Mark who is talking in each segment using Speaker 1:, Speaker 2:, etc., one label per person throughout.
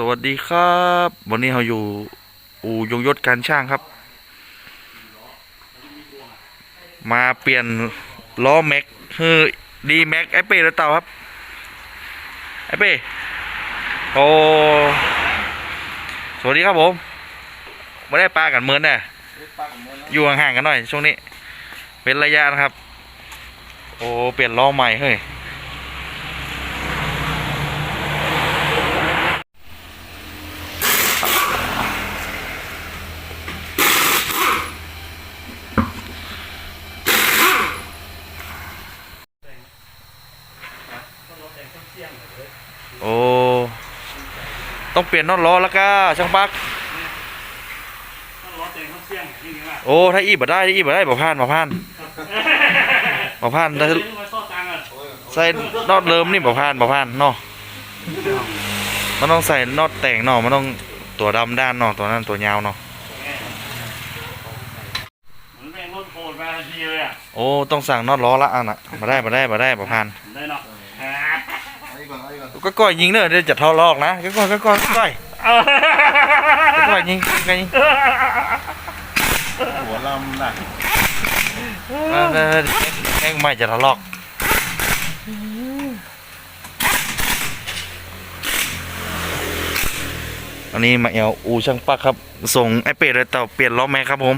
Speaker 1: สวัสดีครับ วันนี้เราอยู่อู่ยงยศการช่างครับ มาเปลี่ยนล้อแม็กคือดีแม็กไอเป้แล้วเต่าครับไอเป้โอ้สวัสดีครับผมไม่ได้ปลากันเหมือนน่ะอยู่ห่างๆกันหน่อยช่วงนี้ เป็นระยะนะครับ โอ้เปลี่ยนล้อใหม่เฮ้ย โอ้ ต้องเปลี่ยนน็อตล้อแล้วก็ช่างปัก
Speaker 2: ต้องล้อเต็มข้างเสี่ยงนี่ไงล่ะ
Speaker 1: โอ้ถ้าอีบบ่ได้ถ้าอีบบ่ได้บ่ผ่านบ่ผ่านบ่ผ่านถ้า
Speaker 2: เดี๋ยวมาซ่อตังค์อะ
Speaker 1: ใส่น็อตเริ่มนี่บ่ผ่านบ่ผ่านเนาะมันต้องใส่น็อตแต่งเนาะมันต้องตัวดำด้านเนาะตัวนั้นตัวยาวเนาะ
Speaker 2: เหมือนแม่งรถโหดมาทันทีเลยอะ
Speaker 1: โอ้ต้องสั่งน็อตล้อละอันน่ะบ่ได้บ่ได้บ่ได้บ่ผ่าน
Speaker 2: ได้เนาะ
Speaker 1: ก็ก้อยยิงเด้อเดี๋ยวจะทอลอกนะก็ก้อยก็ก้อยก็ก้อยก็ก้อยยิงก็ก้อยยิง
Speaker 3: หัวลำน่ะ
Speaker 1: เออเออแง่งไม่จะทะลอกอันนี้มาเอาอูช่างปักครับ ส่งไอเป็ดเลยเต่าเปลี่ยนล้อแม็กครับผม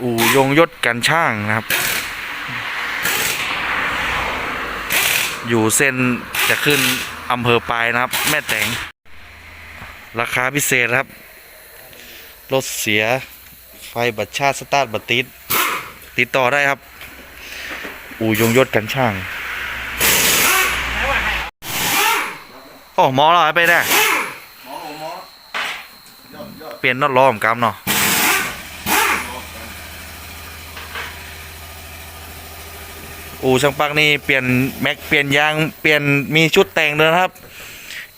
Speaker 1: อูยงยศกันช่างนะครับ อยู่เส้นจะขึ้นอำเภอปลายนะครับ แม่แตงราคาพิเศษครับ รถเสียไฟบัตรชาติสตาร์ทบัตรติดติดต่อได้ครับ อูยงยศกันช่างโอ้หมอเราไปได้เปลี่ยนน็อตล้อมกำเนาะ อูช่างปักนี่เปลี่ยนแม็กเปลี่ยนยางเปลี่ยนมีชุดแต่งเลยนะครับ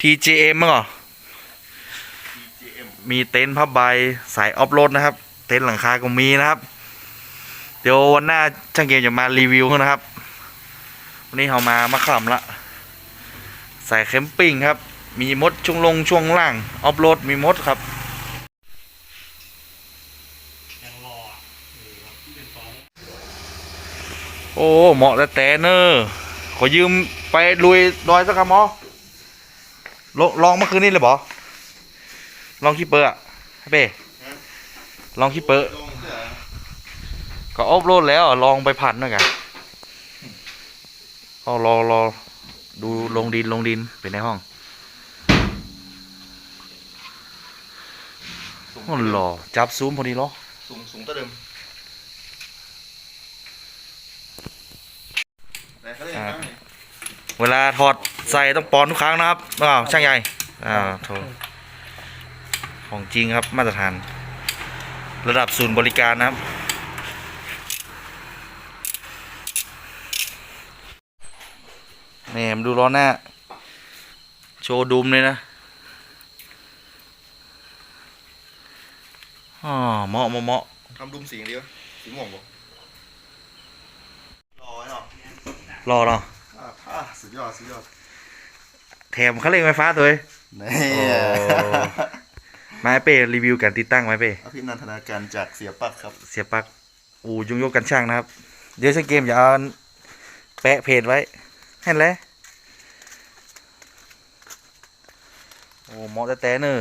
Speaker 1: TJM มั้งเหรอมีเต็นท์ผ้าใบสายออฟโรดนะครับ เต็นท์หลังคาก็มีนะครับ เดี๋ยววันหน้าช่างเกมจะมารีวิวนะครับ วันนี้เรามามาขำละสายแคมปิ้งครับ มีมดช่วงลงช่วงล่างออฟโรดมีมดครับ
Speaker 2: ยังรออะเออครับเป็นสอง
Speaker 1: โอ้เหมาะแต่แต่เนอขอยืมไปลุยดอยสักคำหมอลองลองเมื่อคืนนี้เลยบอลองขี้เปอร์อะให้เป้ลองขี้เปอร์
Speaker 3: ลงเสื้อ
Speaker 1: ก็ออฟโรดแล้วอะลองไปพันหน่อยกันเอารอรอดูลงดินลงดินเป็นในห้องโอ้หล่อจับซูมพอดีเหรอ
Speaker 3: สูงสูงตัวเดิม ไหนเขาเล่นบ้างนี่
Speaker 1: เวลาถอดใส่ต้องปอนทุกครั้งนะครับอ้าวช่างใหญ่อ้าวโถของจริงครับมาตรฐาน ระดับศูนย์บริการนะครับ นี่มาดูล้อหน้า โชว์ดุมเลยนะอ๋อเหมาะเหมาะเหมาะ
Speaker 3: ทำดุมสีอย่างเดียวสีม่วงบ่รอไว้เนาะ
Speaker 1: รอเนาะ
Speaker 3: อ่าอ่าสุดยอดสุดยอด
Speaker 1: แถมเขาเร่งไฟฟ้าตัวเอง
Speaker 3: นี่
Speaker 1: โอ้มาให้เป้รีวิวการติดตั้งไหมเป้
Speaker 3: อภินันทนาการจากเสียปักครับ
Speaker 1: เสียปลักอูยุงโยกกันช่างนะครับ เดี๋ยวช่างเกมอย่าเอาแปะเพจไว้ให้แหล้วโอ้เหมาะแต่แต่เนอะ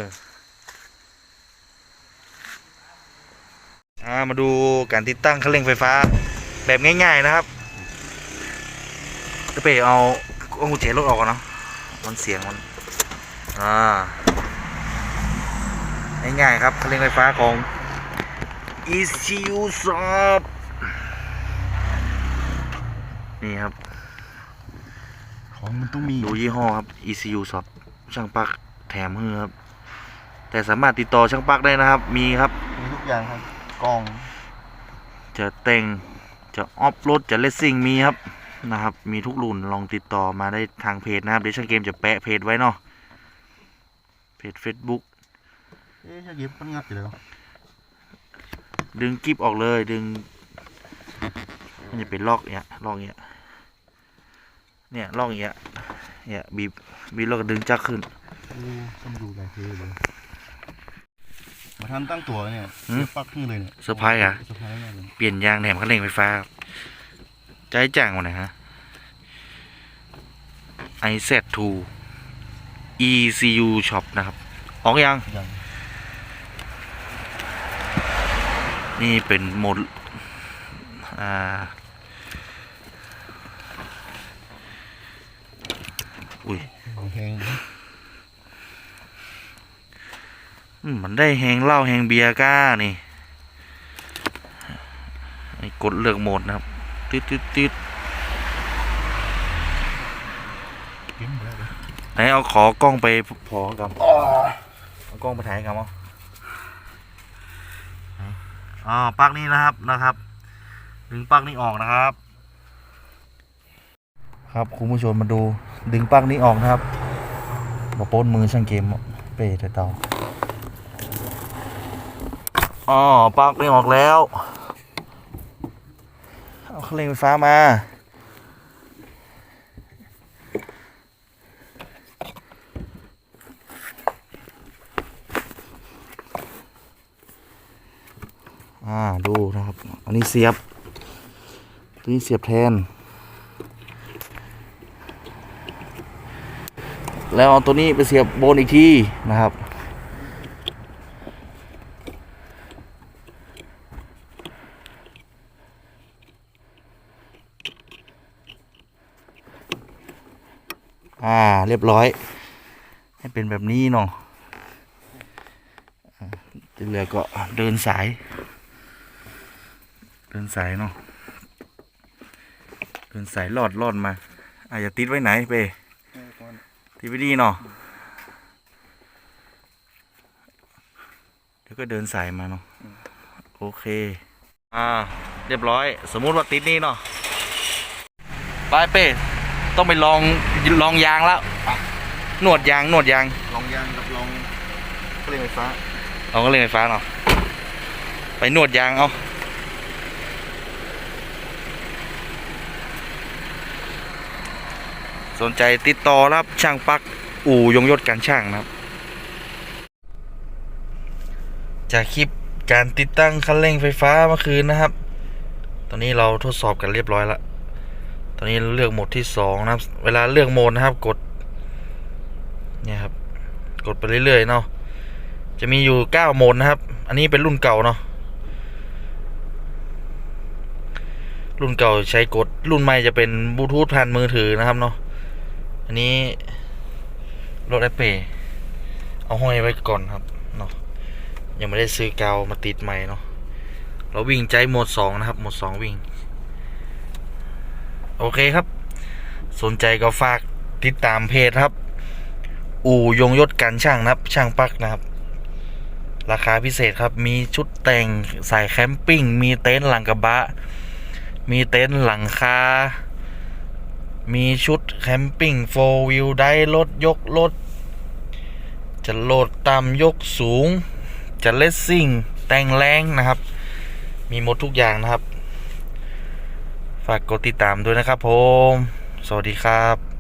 Speaker 1: อ่ามาดูการติดตั้งเครื่องเร่งไฟฟ้าแบบง่าย ๆนะครับ จะไปเอาเอากุญแจรถออกก่อนเนาะมันเสียงมันอ่าง่ายๆครับเครื่องเร่งไฟฟ้าของ ECU Shop นี่ครับ
Speaker 3: ของมันต้องมี
Speaker 1: ดูยี่ห้อครับ ECU Shop ช่างปลักแถมให้ครับ แต่สามารถติดต่อช่างปลักได้นะครับ มีครับ
Speaker 3: มีทุกอย่างครับกล้อง
Speaker 1: จะแต่งจะออฟโรดจะเลสซิ่งมีครับ นะครับ มีทุกรุ่นลองติดต่อมาได้ทางเพจนะครับเดี๋ยวช่างเกมจะแปะเพจไว้เนาะเพจ Facebook
Speaker 3: เอ๊ะช่างเก็บมันงัดอยู่แล้ว
Speaker 1: ดึงกิฟออกเลยดึงมันจะเป็นลอกเนี้ยลอกเนี้ยเนี่ยลอกเนี้ยเนี่ยบีบบีบแล้วก็ดึงจักรขึ้น
Speaker 3: ต้องดูอะไรคือเลยมาทันตั้งตัวเนี่ย
Speaker 1: หืม
Speaker 3: เสียปักขึ้นเลยเนี่ย
Speaker 1: เซอร์ไพรส์อะ
Speaker 3: เซอร์ไพรส์มากเลย
Speaker 1: เปลี่ยนยางแหนมคันเร่งไฟฟ้าครับ ใจจ่างมาหน่อยฮะ iZ2 ECU Shop นะครับ ออกยัง
Speaker 3: ยัง
Speaker 1: นี่เป็นโหมด อ่า อุ้ย
Speaker 3: แพง
Speaker 1: อืมมันได้แหงเหล้าแหงเบียร์ก้านี่นี่กดเลือกโหมดนะครับ ติดติดติด
Speaker 3: เก็บหมดแล้วเลย
Speaker 1: ไหนเอาขอกล้องไปพอกับเอากล้องไปถ่ายกับเอาอ๋อปลั๊กนี้นะครับนะครับดึงปลั๊กนี้ออกนะครับ ครับคุณผู้ชมมาดูดึงปลั๊กนี้ออกนะครับมาโป้นมือช่างเกมเป้แต่เตาอ๋อปลั๊กนี้ออกแล้ว เอาเครื่องไฟฟ้ามา อ่า ดูนะครับ อันนี้เสียบตัวนี้เสียบแทน แล้วเอาตัวนี้ไปเสียบบนอีกทีนะครับ อ่า เรียบร้อย ให้เป็นแบบนี้เนาะที่เหลือก็เดินสาย เดินสายเนาะ เดินสายลอดลอดมา อาจจะติดไว้ไหนเปติดไว้ดีเนาะเดี๋ยวก็เดินสายมาเนาะ โอเค อ่า เรียบร้อย สมมุติว่าติดนี่เนาะ ไปเป้ ต้องไปลองลองยางแล้วหนวดยางหนวดยาง
Speaker 3: ลองยางกับลองเครื่องไฟฟ้า
Speaker 1: เราก็เล่นไฟฟ้าเนาะไปนวดยางเอาสนใจติดต่อรับช่างปักอู่ยงยศการช่างนะครับ จากคลิปการติดตั้งคันเร่งไฟฟ้าเมื่อคืนนะครับ ตอนนี้เราทดสอบกันเรียบร้อยแล้วต อนนี้เลือกโหมดที่สองนะครับ เวลาเลือกโหมดนะครับ กด เนี่ยครับ กดไปเรื่อยๆเนาะ จะมีอยู่เก้าโหมดนะครับ อันนี้เป็นรุ่นเก่าเนาะ รุ่นเก่าใช้กด รุ่นใหม่จะเป็นบลูทูธผ่านมือถือนะครับเนาะ อันนี้รถไอปเปเอาห้อยไว้ก่อนครับเนาะ ยังไม่ได้ซื้อกาวมาติดใหม่เนาะ เราวิ่งใจโหมดสองนะครับ โหมดสองวิ่ง โอเคครับ สนใจก็ฝากติดตามเพจครับ อู่ยงยศการช่างนะครับ ช่างปักนะครับ ราคาพิเศษครับ มีชุดแต่งใส่แคมปิ้ง มีเต็นท์หลังกระบะ มีเต็นท์หลังคา มีชุดแคมปิ้งโฟวิวได้รถยกรถ จะโหลดต่ำยกสูง จะเลสซิ่ง แต่งแรงนะครับ มีหมดทุกอย่างนะครับ ฝากกดติดตามด้วยนะครับผม สวัสดีครับ